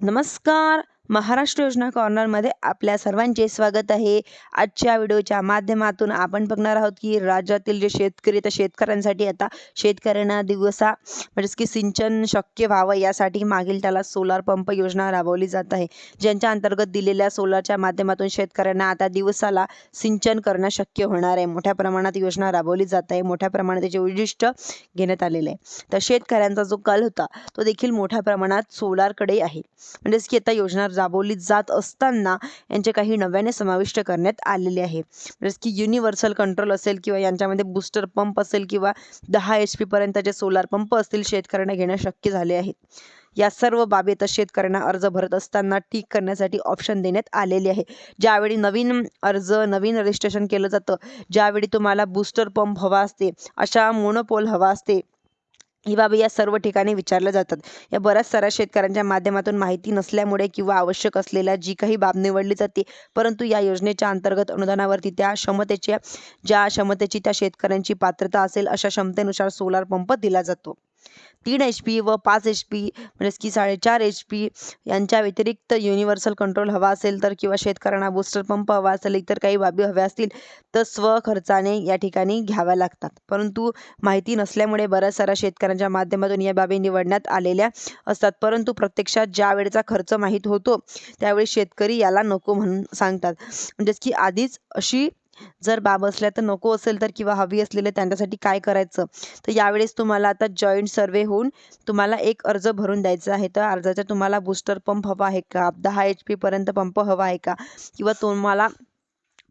नमस्कार. महाराष्ट्र योजना कॉर्नरमध्ये आपल्या सर्वांचे स्वागत आहे. आजच्या व्हिडिओच्या माध्यमातून आपण बघणार आहोत की राज्यातील जे शेतकरी तर शेतकऱ्यांसाठी आता शेतकऱ्यांना दिवसा म्हणजेच की सिंचन शक्य व्हावं यासाठी मागील त्याला सोलार पंप योजना राबवली जात आहे. ज्यांच्या अंतर्गत दिलेल्या सोलारच्या माध्यमातून शेतकऱ्यांना आता दिवसाला सिंचन करणं शक्य होणार आहे. मोठ्या प्रमाणात योजना राबवली जात आहे. मोठ्या प्रमाणात त्याचे उद्दिष्ट घेण्यात आलेले आहे. तर शेतकऱ्यांचा जो कल होता तो देखील मोठ्या प्रमाणात सोलारकडे आहे. म्हणजेच की आता योजना राबवली जात असताना यांचे काही नव्याने समाविष्ट करण्यात आलेले आहे. म्हणजेच की युनिव्हर्सल कंट्रोल असेल किंवा यांच्यामध्ये बूस्टर पंप असेल किंवा दहा एच पीपर्यंतचे सोलार पंप असतील शेतकऱ्यांना घेणं शक्य झाले आहे. या सर्व बाबी शेतकऱ्यांना अर्ज भरत असताना ठीक करण्यासाठी ऑप्शन देण्यात आलेले आहे. ज्यावेळी नवीन अर्ज नवीन रजिस्ट्रेशन केलं जातं ज्यावेळी तुम्हाला बूस्टर पंप हवा असते अशा मोनोपोल हवा असते ही बाबी या सर्व ठिकाणी विचारल्या जातात. या बऱ्याच साऱ्या शेतकऱ्यांच्या माध्यमातून माहिती नसल्यामुळे किंवा आवश्यक असलेल्या जी काही बाब निवडली जाते परंतु या योजनेच्या अंतर्गत अनुदानावरती त्या क्षमतेच्या ज्या क्षमतेची त्या शेतकऱ्यांची पात्रता असेल अशा क्षमतेनुसार सोलार पंप दिला जातो. तीन एच पी व पाच एच पी म्हणजेच की साडेचार एच पी यांच्या व्यतिरिक्त युनिव्हर्सल कंट्रोल हवा असेल तर किंवा शेतकऱ्यांना बूस्टर पंप हवा असेल इतर काही बाबी हव्या असतील तर स्वखर्चाने या ठिकाणी घ्याव्या लागतात. परंतु माहिती नसल्यामुळे बऱ्याच साऱ्या शेतकऱ्यांच्या माध्यमातून या बाबी निवडण्यात आलेल्या असतात. परंतु प्रत्यक्षात ज्या वेळेचा खर्च माहीत होतो त्यावेळी शेतकरी याला नको म्हणून सांगतात. म्हणजेच की आधीच अशी जर बाब असल्या तर नको असेल तर किंवा हवी असलेले त्यांच्यासाठी काय करायचं? तर यावेळेस तुम्हाला आता जॉईंट सर्वे होऊन तुम्हाला एक अर्ज भरून द्यायचा आहे. तर अर्जाचा तुम्हाला बूस्टर पंप हवा आहे का? दहा एच पीपर्यंत पंप हवा आहे का? किंवा तुम्हाला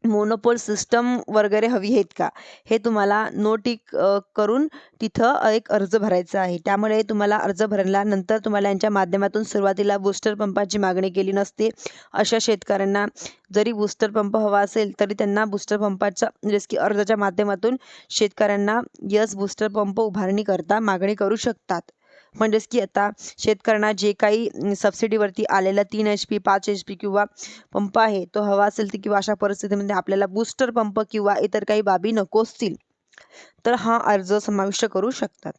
मोनोपोल सिस्टम वगैरे हवी आहेत का? हे तुम्हाला नो टिक करून तिथं एक अर्ज भरायचा आहे. त्यामुळे तुम्हाला अर्ज भरल्यानंतर तुम्हाला यांच्या माध्यमातून सुरुवातीला बूस्टर पंपाची मागणी केली नसते. अशा शेतकऱ्यांना जरी बूस्टर पंप हवा असेल तरी त्यांना बूस्टर पंपाच्या म्हणजेच की अर्जाच्या माध्यमातून शेतकऱ्यांना यस बूस्टर पंप उभारणी करता मागणी करू शकतात. म्हणजेच की आता शेतकऱ्यांना जे काही सबसिडीवरती आलेला तीन एच पी पाच एच पी किंवा पंप आहे तो हवा असेल तर किंवा अशा परिस्थितीमध्ये आपल्याला बूस्टर पंप किंवा इतर काही बाबी नको असतील तर हा अर्ज समाविष्ट करू शकतात.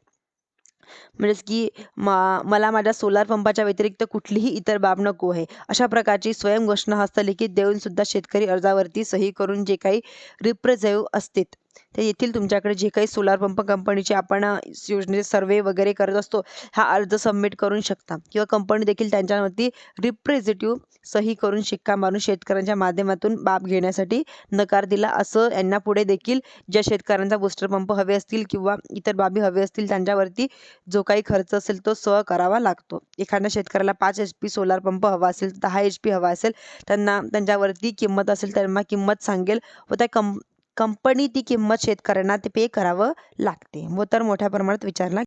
म्हणजेच की मा मला माझ्या सोलार पंपाच्या व्यतिरिक्त कुठलीही इतर बाब नको आहे अशा प्रकारची स्वयं घोषणा हस्तलिखित देऊन सुद्धा शेतकरी अर्जावरती सही करून जे काही रिप्रेझेव्ह असतात ते येथील तुमच्याकडे जे काही सोलार पंप कंपनीचे आपण योजनेचे सर्वे वगैरे करत असतो हा अर्ज सबमिट करून शकता. किंवा कंपनी देखील त्यांच्यावरती रिप्रेझेंटिव्ह सही करून शिक्का मारून शेतकऱ्यांच्या माध्यमातून बाब घेण्यासाठी नकार दिला. असं यांना पुढे देखील ज्या शेतकऱ्यांचा बूस्टर पंप हवे असतील किंवा इतर बाबी हवे असतील त्यांच्यावरती जो काही खर्च असेल तो सह करावा लागतो. एखाद्या शेतकऱ्याला पाच एच पी सोलार पंप हवा असेल दहा एच पी हवा असेल त्यांना त्यांच्यावरती किंमत असेल त्यांना किंमत सांगेल व त्या कं कंपनी ती किंमत शेतकऱ्यांना ते पे करावं लागते. व तर मोठ्या प्रमाणात विचारला